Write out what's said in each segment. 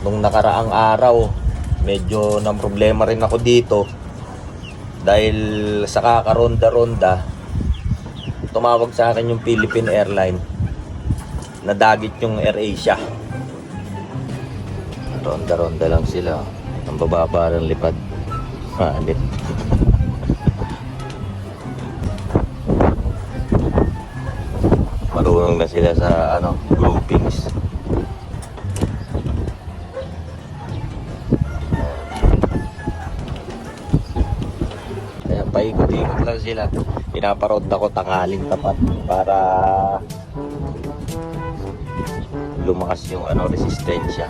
nung nakaraang araw, medyo ng problema rin ako dito dahil sa kakaronda-ronda, tumawag sa akin yung Philippine Airline nadagit yung AirAsia. Ronda-ronda lang sila. Ang bababa ng lipad. Malit. Marunong na sila sa ano, groupings. Paikot-ikot lang sila. Pinaparod ako tangaling tapat para lumakas yung ano resistensya.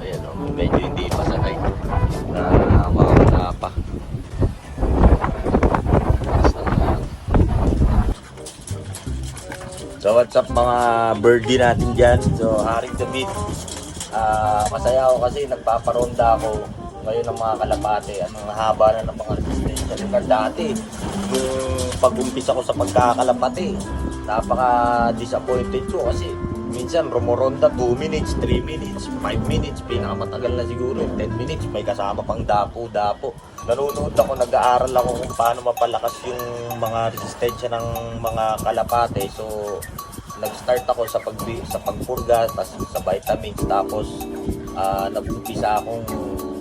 Ayan o, medyo hindi pa sanay. Na mawala pa. So what's up mga birdie natin dyan? So Haring David. Ah, masaya ako kasi nagpaparonda ako ngayon ng mga kalapate. Anong haba na ng mga resistensya. Lugar dati, nung pag-umpisa ko sa pagkakalapate, napaka-disappointed ko kasi minsan rumoronda 2 minutes, 3 minutes, 5 minutes, pinakamatagal na siguro 10 minutes, may kasama pang dapo-dapo. Nanonood ako, nag-aaral ako kung paano mapalakas yung mga resistensya ng mga kalapate. So, nag-start ako sa pag sa pagpurga, tapos sa vitamins, tapos ah, nag-umpisa akong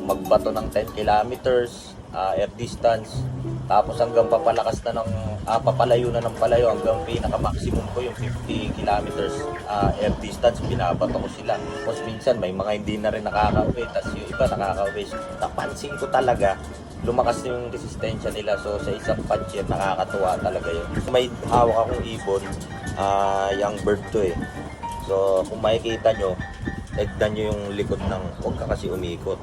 magbato ng 10 kilometers, ah, air distance, tapos hanggang papalakas na ng, ah, papalayo na ng palayo hanggang pinaka-maximum ko yung 50 kilometers ah, air distance, binabato ko sila. Tapos minsan may mga hindi na rin nakaka-uwi, tapos yung iba nakaka-uwi. Napansin ko talaga, lumakas yung resistensya nila. So sa isang puncher, nakakatuwa talaga yun. May hawak akong ibon, ah young bird to eh. So kung makikita nyo, tignan nyo yung likod ng, huwag ka kasi umikot.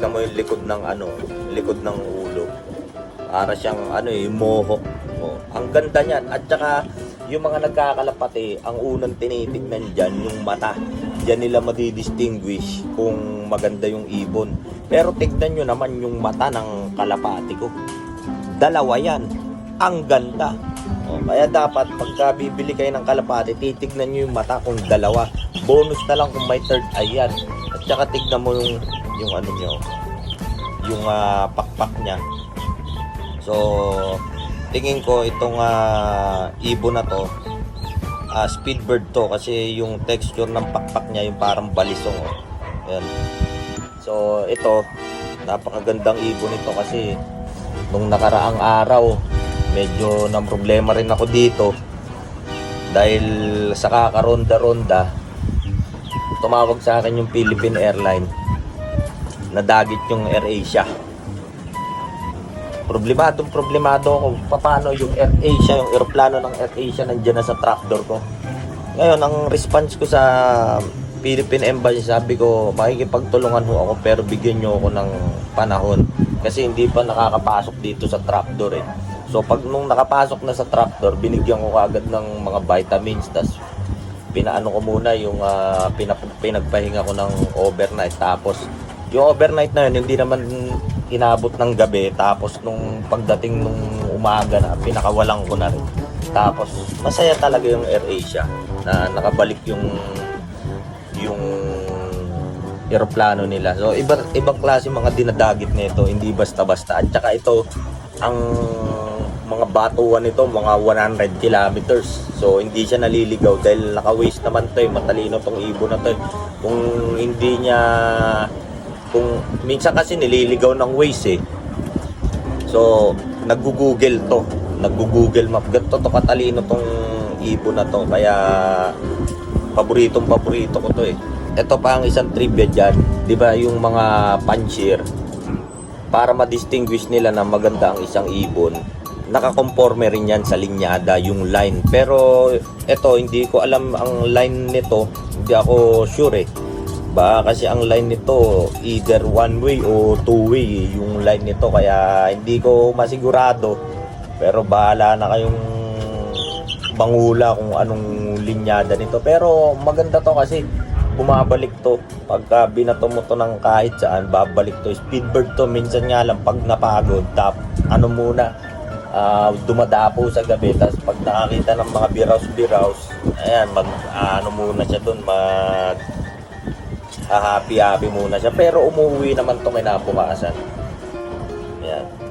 Tignan mo yung likod ng ano, likod ng ulo. Para siyang ano eh, moho. Oh, ang ganda niyan. At saka yung mga nagkakalapati, ang unang tinitignan dyan, yung mata. Diyan nila madidistinguish kung maganda yung ibon. Pero tignan nyo naman yung mata ng kalapati ko. Dalawa yan. Ang ganda. O, kaya dapat pagka bibili kayo ng kalapati, titignan nyo yung mata kung dalawa. Bonus na lang kung may third eye yan. At saka tignan mo yung, yung ano nyo, yung ah, pakpak niya. So, tingin ko itong ah, ibon na to, ah, speedbird to kasi yung texture ng pakpak niya yung parang balisong. Oh. Ayan. So, ito, napakagandang ibon ito kasi nung nakaraang araw, medyo ng problema rin ako dito dahil sa kakaronda-ronda, tumawag sa akin yung Philippine Airline nadagit yung AirAsia. Problemadong problemado ako paano yung AirAsia, yung eroplano ng AirAsia nandiyan na sa trapdoor ko. Ngayon, ang response ko sa Philippine Embassy, sabi ko, makikipagtulungan ho ako pero bigyan nyo ako ng panahon. Kasi hindi pa nakakapasok dito sa trapdoor eh. So pag nung nakapasok na sa trapdoor, binigyan ko agad ng mga vitamins, tas pinaano ko muna yung ah, pinap- pinagpahinga ko ng overnight. Tapos yung overnight na yun, hindi naman inabot ng gabi. Tapos nung pagdating nung umaga na, pinakawalan ko na rin. Tapos masaya talaga yung AirAsia na nakabalik yung yung eroplano nila. So iba ibang klase mga dinadagit nito, hindi basta-basta. At saka ito ang mga batuan nito, mga 100 kilometers. So hindi siya naliligaw dahil naka-waste naman 'to, eh. matalino tong ibon na 'to. eh. Kung hindi niya kung minsan kasi nililigaw ng waste eh. So, nag-google to. Nag-google map. Ganito to katalino tong ibon na to. Kaya, paboritong paborito ko to eh. Ito pa ang isang trivia dyan. Di ba yung mga pansier, para ma-distinguish nila na maganda ang isang ibon, nakakonforme rin yan sa linyada, yung line. Pero ito, hindi ko alam ang line nito. Hindi ako sure eh. Ba kasi ang line nito either one way o two way yung line nito kaya hindi ko masigurado. Pero bahala na kayong mangula kung anong linyada nito. Pero maganda to kasi bumabalik to. Pagka binato mo to ng kahit saan, babalik to. Speedbird to. Minsan nga lang pag napagod, tap, ano muna, ah, dumadapo sa gabi. Tapos pag nakakita ng mga biraws-biraws, ayan, mag, ano muna siya dun, mag, happy-happy muna siya. Pero umuwi naman to kinabukasan. Ayan.